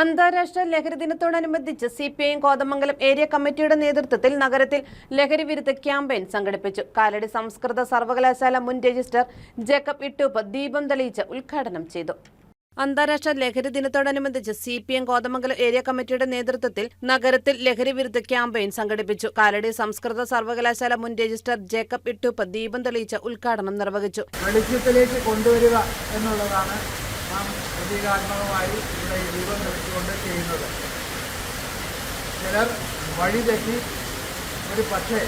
അന്താരാഷ്ട്ര ലഹരി ദിനത്തോടനുബന്ധിച്ച് C P I Kothamangalam area കമ്മിറ്റിയുടെ നേതൃത്വത്തിൽ നഗരത്തിൽ ലഹരി വിരുദ്ധ ക്യാമ്പയിൻ സംഘടിപ്പിച്ചു. കാലടി സംസ്കൃത സർവകലാശാല മുൻ രജിസ്ട്രാർ ജേക്കബ് ഇട്ടൂപ്പ് ദീപം തെളിയിച്ച് ഉദ്ഘാടനം ചെയ്തു. അന്താരാഷ്ട്ര ലഹരി ദിനത്തോടനുബന്ധിച്ച് C P M Kothamangalam area കമ്മിറ്റിയുടെ നേതൃത്വത്തിൽ നഗരത്തിൽ ലഹരി വിരുദ്ധ ക്യാമ്പയിൻ സംഘടിപ്പിച്ചു. കാലടി സംസ്കൃത സർവകലാശാല മുൻ രജിസ്ട്രാർ ജേക്കബ് ഇട്ടൂപ്പ് ദീപം തെളിയിച്ച് ഉദ്ഘാടനം നിർവഹിച്ചു. കൊണ്ടുവരിക എന്നുള്ളതാണ് നാം പ്രതീകാത്മകമായി ഇവിടെ ഈ നിർത്തിക്കൊണ്ട് ചെയ്യുന്നത്. ചിലർ വഴി തെറ്റി ഒരു പക്ഷേ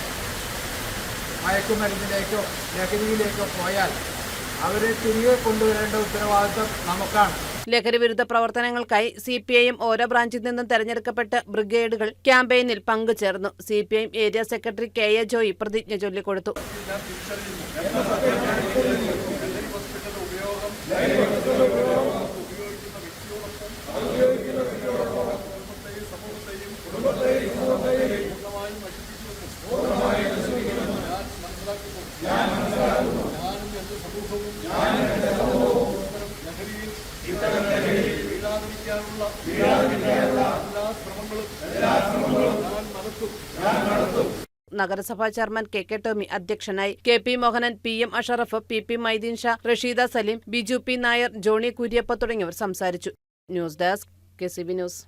മയക്കുമരുന്നിലേക്കോ ലഹരിയിലേക്കോ പോയാൽ അവരെ തിരികെ കൊണ്ടുവരേണ്ട ഉത്തരവാദിത്വം നമുക്കാണ്. ലഹരി വിരുദ്ധ പ്രവർത്തനങ്ങൾക്കായി സി പി ഐ എം ഓരോ ബ്രാഞ്ചിൽ നിന്നും തെരഞ്ഞെടുക്കപ്പെട്ട ബ്രിഗേഡുകൾ ക്യാമ്പയിനിൽ പങ്കുചേർന്നു. C P I M area secretary K A Joy പ്രതിജ്ഞ ചൊല്ലിക്കൊടുത്തു. നഗരസഭാ ചെയർമാൻ കെ കെ ടോമി അധ്യക്ഷനായി. K P Mohanan P M Ashraf P P Maideen Shah Rasheeda Salim Biju P Nair Johny Kuriappa തുടങ്ങിയവർ സംസാരിച്ചു. News desk K C B news.